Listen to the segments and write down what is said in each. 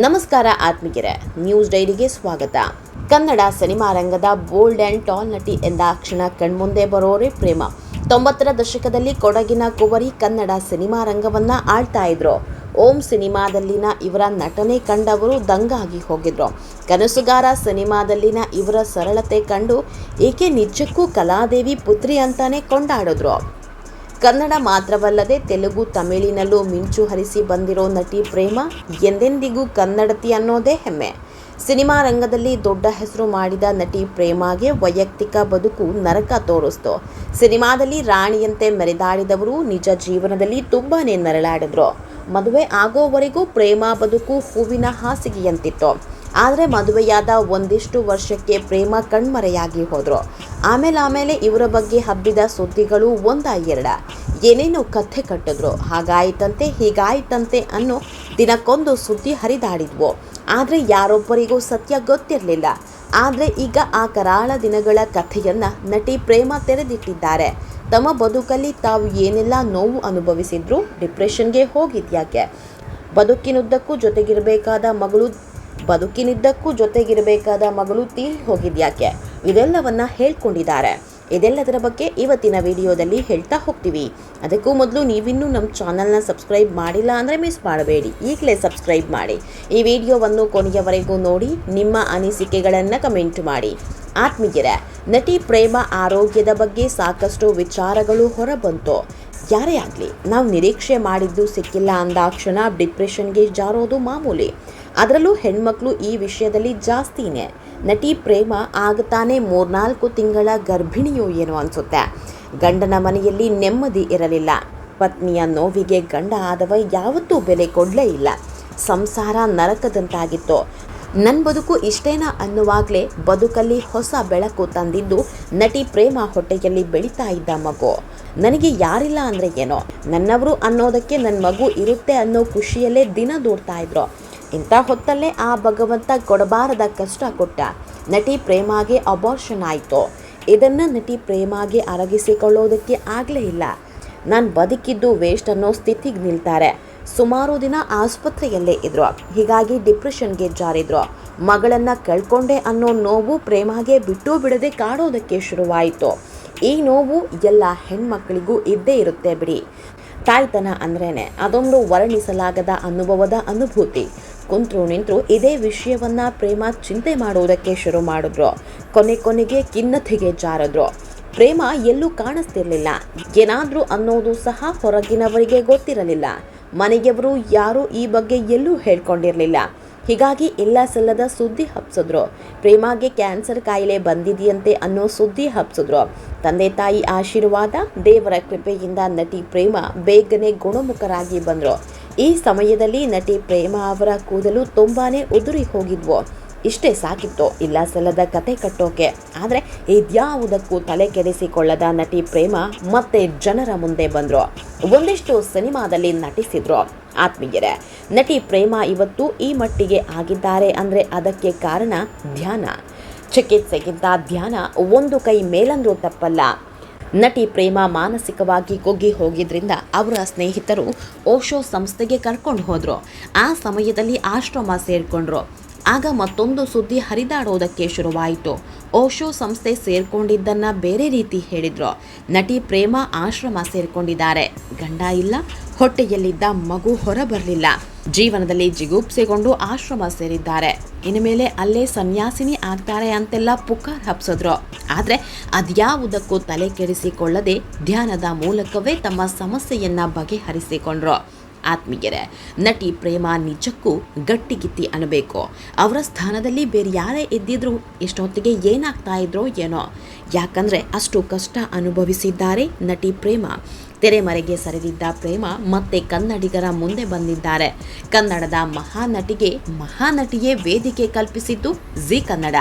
ನಮಸ್ಕಾರ ಆತ್ಮೀಗೆರೆ ನ್ಯೂಸ್ ಡೈರಿಗೆ ಸ್ವಾಗತ. ಕನ್ನಡ ಸಿನಿಮಾ ರಂಗದ ಬೋಲ್ಡ್ ಆ್ಯಂಡ್ ಟಾಲ್ ನಟಿ ಎಂದಾಕ್ಷಣ ಕಣ್ಮುಂದೆ ಬರೋರೇ ಪ್ರೇಮ. ತೊಂಬತ್ತರ ದಶಕದಲ್ಲಿ ಕೊಡಗಿನ ಕುವರಿ ಕನ್ನಡ ಸಿನಿಮಾ ರಂಗವನ್ನು ಆಳ್ತಾ ಇದ್ರು. ಓಂ ಸಿನಿಮಾದಲ್ಲಿನ ಇವರ ನಟನೆ ಕಂಡವರು ದಂಗಾಗಿ ಹೋಗಿದ್ರು. ಕನಸುಗಾರ ಸಿನಿಮಾದಲ್ಲಿನ ಇವರ ಸರಳತೆ ಕಂಡು ಏಕೆ ನಿಜಕ್ಕೂ ಕಲಾದೇವಿ ಪುತ್ರಿ ಅಂತಾನೆ ಕೊಂಡಾಡಿದ್ರು. ಕನ್ನಡ ಮಾತ್ರವಲ್ಲದೆ ತೆಲುಗು, ತಮಿಳಿನಲ್ಲೂ ಮಿಂಚು ಹರಿಸಿ ಬಂದಿರೋ ನಟಿ ಪ್ರೇಮ ಎಂದೆಂದಿಗೂ ಕನ್ನಡತಿ ಅನ್ನೋದೇ ಹೆಮ್ಮೆ. ಸಿನಿಮಾ ರಂಗದಲ್ಲಿ ದೊಡ್ಡ ಹೆಸರು ಮಾಡಿದ ನಟಿ ಪ್ರೇಮಾಗೆ ವೈಯಕ್ತಿಕ ಬದುಕು ನರಕ ತೋರಿಸ್ತು. ಸಿನಿಮಾದಲ್ಲಿ ರಾಣಿಯಂತೆ ಮೆರೆದಾಡಿದವರು ನಿಜ ಜೀವನದಲ್ಲಿ ತುಂಬಾ ನರಳಾಡಿದ್ರು. ಮದುವೆ ಆಗೋವರೆಗೂ ಪ್ರೇಮ ಬದುಕು ಹೂವಿನ ಹಾಸಿಗೆಯಂತಿತ್ತು. ಆದರೆ ಮದುವೆಯಾದ ಒಂದಿಷ್ಟು ವರ್ಷಕ್ಕೆ ಪ್ರೇಮ ಕಣ್ಮರೆಯಾಗಿ ಹೋದರು. ಆಮೇಲೆ ಆಮೇಲೆ ಇವರ ಬಗ್ಗೆ ಹಬ್ಬಿದ ಸುದ್ದಿಗಳು ಒಂದ ಎರಡ. ಏನೇನೋ ಕಥೆ ಕಟ್ಟಿದ್ರು. ಹಾಗಾಯಿತಂತೆ, ಹೀಗಾಯಿತಂತೆ ಅನ್ನೋ ದಿನಕ್ಕೊಂದು ಸುದ್ದಿ ಹರಿದಾಡಿದ್ವು. ಆದರೆ ಯಾರೊಬ್ಬರಿಗೂ ಸತ್ಯ ಗೊತ್ತಿರಲಿಲ್ಲ. ಆದರೆ ಈಗ ಆ ಕರಾಳ ದಿನಗಳ ಕಥೆಯನ್ನು ನಟಿ ಪ್ರೇಮ ತೆರೆದಿಟ್ಟಿದ್ದಾರೆ. ತಮ್ಮ ಬದುಕಲ್ಲಿ ತಾವು ಏನೆಲ್ಲ ನೋವು ಅನುಭವಿಸಿದ್ರು? ಡಿಪ್ರೆಷನ್ಗೆ ಹೋಗಿದ್ಯಾಕೆ? ಬದುಕಿನುದ್ದಕ್ಕೂ ಜೊತೆಗಿರಬೇಕಾದ ಮಗಳು ಬದುಕಿನಿದ್ದಕ್ಕೂ ಜೊತೆಗಿರಬೇಕಾದ ಮಗಳು ತೀರಿ ಹೋಗಿದ್ಯಾಕೆ? ಇದೆಲ್ಲವನ್ನ ಹೇಳ್ಕೊಂಡಿದ್ದಾರೆ. ಇದೆಲ್ಲದರ ಬಗ್ಗೆ ಇವತ್ತಿನ ವಿಡಿಯೋದಲ್ಲಿ ಹೇಳ್ತಾ ಹೋಗ್ತೀವಿ. ಅದಕ್ಕೂ ಮೊದಲು ನೀವಿನ್ನೂ ನಮ್ಮ ಚಾನಲ್ನ ಸಬ್ಸ್ಕ್ರೈಬ್ ಮಾಡಿಲ್ಲ ಅಂದರೆ ಮಿಸ್ ಮಾಡಬೇಡಿ. ಈಗಲೇ ಸಬ್ಸ್ಕ್ರೈಬ್ ಮಾಡಿ. ಈ ವಿಡಿಯೋವನ್ನು ಕೊನೆಯವರೆಗೂ ನೋಡಿ, ನಿಮ್ಮ ಅನಿಸಿಕೆಗಳನ್ನು ಕಮೆಂಟ್ ಮಾಡಿ. ಆತ್ಮೀಯರೇ, ನಟಿ ಪ್ರೇಮ ಆರೋಗ್ಯದ ಬಗ್ಗೆ ಸಾಕಷ್ಟು ವಿಚಾರಗಳು ಹೊರಬಂತು. ಯಾರೇ ಆಗಲಿ, ನಾವು ನಿರೀಕ್ಷೆ ಮಾಡಿದ್ದು ಸಿಕ್ಕಿಲ್ಲ ಅಂದಾಕ್ಷಣ ಡಿಪ್ರೆಷನ್ಗೆ ಜಾರೋದು ಮಾಮೂಲಿ. ಅದರಲ್ಲೂ ಹೆಣ್ಮಕ್ಳು ಈ ವಿಷಯದಲ್ಲಿ ಜಾಸ್ತಿನೇ. ನಟಿ ಪ್ರೇಮ ಆಗತಾನೆ ಮೂರ್ನಾಲ್ಕು ತಿಂಗಳ ಗರ್ಭಿಣಿಯು ಏನೋ ಅನಿಸುತ್ತೆ. ಗಂಡನ ಮನೆಯಲ್ಲಿ ನೆಮ್ಮದಿ ಇರಲಿಲ್ಲ. ಪತ್ನಿಯ ನೋವಿಗೆ ಗಂಡ ಆದವ ಯಾವತ್ತೂ ಬೆಲೆ ಕೊಡಲೇ ಇಲ್ಲ. ಸಂಸಾರ ನರಕದಂತಾಗಿತ್ತು. ನನ್ನ ಬದುಕು ಇಷ್ಟೇನಾ ಅನ್ನುವಾಗಲೇ ಬದುಕಲ್ಲಿ ಹೊಸ ಬೆಳಕು ತಂದಿದ್ದು ನಟಿ ಪ್ರೇಮ ಹೊಟ್ಟೆಯಲ್ಲಿ ಬೆಳೀತಾ ಇದ್ದ ಮಗು. ನನಗೆ ಯಾರಿಲ್ಲ ಅಂದರೆ ಏನೋ? ನನ್ನವರು ಅನ್ನೋದಕ್ಕೆ ನನ್ನ ಮಗು ಇರುತ್ತೆ ಅನ್ನೋ ಖುಷಿಯಲ್ಲೇ ದಿನ ದೂಡ್ತಾ ಇದ್ರು. ಇಂಥ ಹೊತ್ತಲ್ಲೇ ಆ ಭಗವಂತ ಕೊಡಬಾರದ ಕಷ್ಟ ಕೊಟ್ಟ. ನಟಿ ಪ್ರೇಮಾಗೆ ಅಬಾರ್ಷನ್ ಆಯಿತು. ಇದನ್ನು ನಟಿ ಪ್ರೇಮಾಗೆ ಅರಗಿಸಿಕೊಳ್ಳೋದಕ್ಕೆ ಆಗಲೇ ಇಲ್ಲ. ನಾನು ಬದುಕಿದ್ದು ವೇಸ್ಟ್ ಅನ್ನೋ ಸ್ಥಿತಿಗೆ ನಿಲ್ತಾರೆ. ಸುಮಾರು ದಿನ ಆಸ್ಪತ್ರೆಯಲ್ಲೇ ಇದ್ರು. ಹೀಗಾಗಿ ಡಿಪ್ರೆಷನ್ಗೆ ಜಾರಿದ್ರು. ಮಗಳನ್ನು ಕಳ್ಕೊಂಡೆ ಅನ್ನೋ ನೋವು ಪ್ರೇಮಾಗೆ ಬಿಟ್ಟು ಬಿಡದೆ ಕಾಡೋದಕ್ಕೆ ಶುರುವಾಯಿತು. ಈ ನೋವು ಎಲ್ಲ ಹೆಣ್ಮಕ್ಳಿಗೂ ಇದ್ದೇ ಇರುತ್ತೆ ಬಿಡಿ. ತಾಯ್ತನ ಅಂದ್ರೇನೆ, ಅದೊಂದು ವರ್ಣಿಸಲಾಗದ ಅನುಭವದ ಅನುಭೂತಿ. ಕುಂತ್ರು ನಿಂತರು ಇದೇ ವಿಷಯವನ್ನ ಪ್ರೇಮ ಚಿಂತೆ ಮಾಡುವುದಕ್ಕೆ ಶುರು ಮಾಡಿದ್ರು. ಕೊನೆ ಕೊನೆಗೆ ಖಿನ್ನತೆಗೆ ಜಾರದ್ರು. ಪ್ರೇಮ ಎಲ್ಲೂ ಕಾಣಿಸ್ತಿರ್ಲಿಲ್ಲ. ಏನಾದರೂ ಅನ್ನೋದು ಸಹ ಹೊರಗಿನವರಿಗೆ ಗೊತ್ತಿರಲಿಲ್ಲ. ಮನೆಯವರು ಯಾರೂ ಈ ಬಗ್ಗೆ ಎಲ್ಲೂ ಹೇಳ್ಕೊಂಡಿರಲಿಲ್ಲ. ಹೀಗಾಗಿ ಎಲ್ಲ ಸಲ್ಲದ ಸುದ್ದಿ ಹಬ್ಸಿದ್ರು. ಪ್ರೇಮಾಗೆ ಕ್ಯಾನ್ಸರ್ ಕಾಯಿಲೆ ಬಂದಿದೆಯಂತೆ ಅನ್ನೋ ಸುದ್ದಿ ಹಬ್ಸಿದ್ರು. ತಂದೆ ತಾಯಿ ಆಶೀರ್ವಾದ ದೇವರ ಕೃಪೆಯಿಂದ ನಟಿ ಪ್ರೇಮ ಬೇಗನೆ ಗುಣಮುಖರಾಗಿ ಬಂದರು. ಈ ಸಮಯದಲ್ಲಿ ನಟಿ ಪ್ರೇಮ ಅವರ ಕೂದಲು ತುಂಬಾ ಉದುರಿ ಹೋಗಿದ್ವು. ಇಷ್ಟೇ ಸಾಕಿತ್ತು ಇಲ್ಲ ಸಲ್ಲದ ಕತೆ ಕಟ್ಟೋಕೆ. ಆದರೆ ಇದ್ಯಾವುದಕ್ಕೂ ತಲೆ ಕೆಡಿಸಿಕೊಳ್ಳದ ನಟಿ ಪ್ರೇಮ ಮತ್ತೆ ಜನರ ಮುಂದೆ ಬಂದರು. ಒಂದಿಷ್ಟು ಸಿನಿಮಾದಲ್ಲಿ ನಟಿಸಿದ್ರು. ಆತ್ಮೀಯರೇ, ನಟಿ ಪ್ರೇಮ ಇವತ್ತು ಈ ಮಟ್ಟಿಗೆ ಆಗಿದ್ದಾರೆ ಅಂದರೆ ಅದಕ್ಕೆ ಕಾರಣ ಧ್ಯಾನ. ಚಿಕಿತ್ಸೆಗಿಂತ ಧ್ಯಾನ ಒಂದು ಕೈ ಮೇಲಂದ್ರೂ ತಪ್ಪಲ್ಲ. ನಟಿ ಪ್ರೇಮ ಮಾನಸಿಕವಾಗಿ ಕುಗ್ಗಿ ಹೋಗಿದ್ರಿಂದ ಅವರ ಸ್ನೇಹಿತರು ಓಶೋ ಸಂಸ್ಥೆಗೆ ಕರ್ಕೊಂಡು ಹೋದರು. ಆ ಸಮಯದಲ್ಲಿ ಆಶ್ರಮ ಸೇರಿಕೊಂಡ್ರು. ಆಗ ಮತ್ತೊಂದು ಸುದ್ದಿ ಹರಿದಾಡೋದಕ್ಕೆ ಶುರುವಾಯಿತು. ಓಶೋ ಸಂಸ್ಥೆ ಸೇರ್ಕೊಂಡಿದ್ದನ್ನು ಬೇರೆ ರೀತಿ ಹೇಳಿದ್ರು. ನಟಿ ಪ್ರೇಮ ಆಶ್ರಮ ಸೇರಿಕೊಂಡಿದ್ದಾರೆ. ಗಂಡ ಇಲ್ಲ, ಹೊಟ್ಟೆಯಲ್ಲಿದ್ದ ಮಗು ಹೊರಬರಲಿಲ್ಲ. ಜೀವನದಲ್ಲಿ ಜಿಗುಪ್ಸೆಗೊಂಡು ಆಶ್ರಮ ಸೇರಿದ್ದಾರೆ. ಇನ್ಮೇಲೆ ಅಲ್ಲೇ ಸನ್ಯಾಸಿನಿ ಆಗ್ತಾರೆ ಅಂತೆಲ್ಲ ಪುಕಾರ್ ಹಬ್ಸಿದ್ರು. ಆದರೆ ಅದ್ಯಾವುದಕ್ಕೂ ತಲೆ ಕೆಡಿಸಿಕೊಳ್ಳದೆ ಧ್ಯಾನದ ಮೂಲಕವೇ ತಮ್ಮ ಸಮಸ್ಯೆಯನ್ನು ಬಗೆಹರಿಸಿಕೊಂಡ್ರು. ಆತ್ಮೀಯರೇ, ನಟಿ ಪ್ರೇಮ ನಿಜಕ್ಕೂ ಗಟ್ಟಿಗಿತ್ತಿ ಅನ್ನಬೇಕು ಅವರ ಸ್ಥಾನದಲ್ಲಿ ಬೇರೆ ಯಾರೇ ಇದ್ದಿದ್ರು ಇಷ್ಟೊತ್ತಿಗೆ ಏನಾಗ್ತಾ ಇದ್ರೋ ಏನೋ. ಯಾಕಂದರೆ ಅಷ್ಟು ಕಷ್ಟ ಅನುಭವಿಸಿದ್ದಾರೆ ನಟಿ ಪ್ರೇಮ. ತೆರೆಮರೆಗೆ ಸರಿದಿದ್ದ ಪ್ರೇಮ ಮತ್ತೆ ಕನ್ನಡಿಗರ ಮುಂದೆ ಬಂದಿದ್ದಾರೆ. ಕನ್ನಡದ ಮಹಾನಟಿಗೆ ಮಹಾನಟಿಯೇ ವೇದಿಕೆ ಕಲ್ಪಿಸಿದ್ದು ಜಿ ಕನ್ನಡ.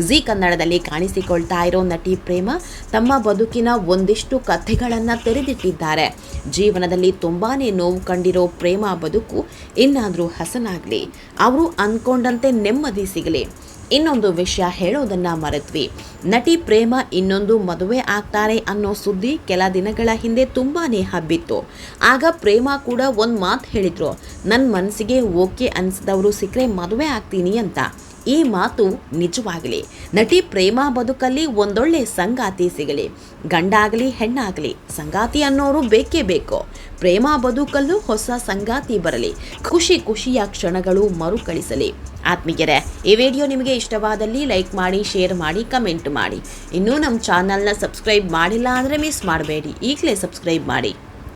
ಜಿ ಕನ್ನಡದಲ್ಲಿ ಕಾಣಿಸಿಕೊಳ್ತಾ ಇರೋ ನಟಿ ಪ್ರೇಮ ತಮ್ಮ ಬದುಕಿನ ಒಂದಿಷ್ಟು ಕಥೆಗಳನ್ನು ತೆರೆದಿಟ್ಟಿದ್ದಾರೆ. ಜೀವನದಲ್ಲಿ ತುಂಬಾ ನೋವು ಕಂಡಿರೋ ಪ್ರೇಮ ಬದುಕು ಇನ್ನಾದರೂ ಹಸನಾಗಲಿ. ಅವರು ಅಂದ್ಕೊಂಡಂತೆ ನೆಮ್ಮದಿ ಸಿಗಲಿ. ಇನ್ನೊಂದು ವಿಷಯ ಹೇಳೋದನ್ನು ಮರೆತ್ವಿ. ನಟಿ ಪ್ರೇಮ ಇನ್ನೊಂದು ಮದುವೆ ಆಗ್ತಾರೆ ಅನ್ನೋ ಸುದ್ದಿ ಕೆಲ ದಿನಗಳ ಹಿಂದೆ ತುಂಬಾ ಹಬ್ಬಿತ್ತು. ಆಗ ಪ್ರೇಮ ಕೂಡ ಒಂದು ಮಾತು ಹೇಳಿದರು ನನ್ನ ಮನಸ್ಸಿಗೆ ಓಕೆ ಅನಿಸಿದವರು ಸಿಕ್ಕರೆ ಮದುವೆ ಆಗ್ತೀನಿ ಅಂತ. ಈ ಮಾತು ನಿಜವಾಗಲಿ. ನಟಿ ಪ್ರೇಮ ಬದುಕಲ್ಲಿ ಒಂದೊಳ್ಳೆ ಸಂಗಾತಿ ಸಿಗಲಿ. ಗಂಡಾಗಲಿ, ಹೆಣ್ಣಾಗಲಿ, ಸಂಗಾತಿ ಅನ್ನೋರು ಬೇಕೇ ಬೇಕು. ಪ್ರೇಮ ಬದುಕಲ್ಲೂ ಹೊಸ ಸಂಗಾತಿ ಬರಲಿ. ಖುಷಿ ಖುಷಿಯ ಕ್ಷಣಗಳು ಮರುಕಳಿಸಲಿ. ಆತ್ಮೀಯರೇ, ಈ ವಿಡಿಯೋ ನಿಮಗೆ ಇಷ್ಟವಾದಲ್ಲಿ ಲೈಕ್ ಮಾಡಿ, ಶೇರ್ ಮಾಡಿ, ಕಮೆಂಟ್ ಮಾಡಿ. ಇನ್ನೂ ನಮ್ಮ ಚಾನಲ್ನ ಸಬ್ಸ್ಕ್ರೈಬ್ ಮಾಡಿಲ್ಲ ಅಂದರೆ ಮಿಸ್ ಮಾಡಬೇಡಿ. ಈಗಲೇ ಸಬ್ಸ್ಕ್ರೈಬ್ ಮಾಡಿ.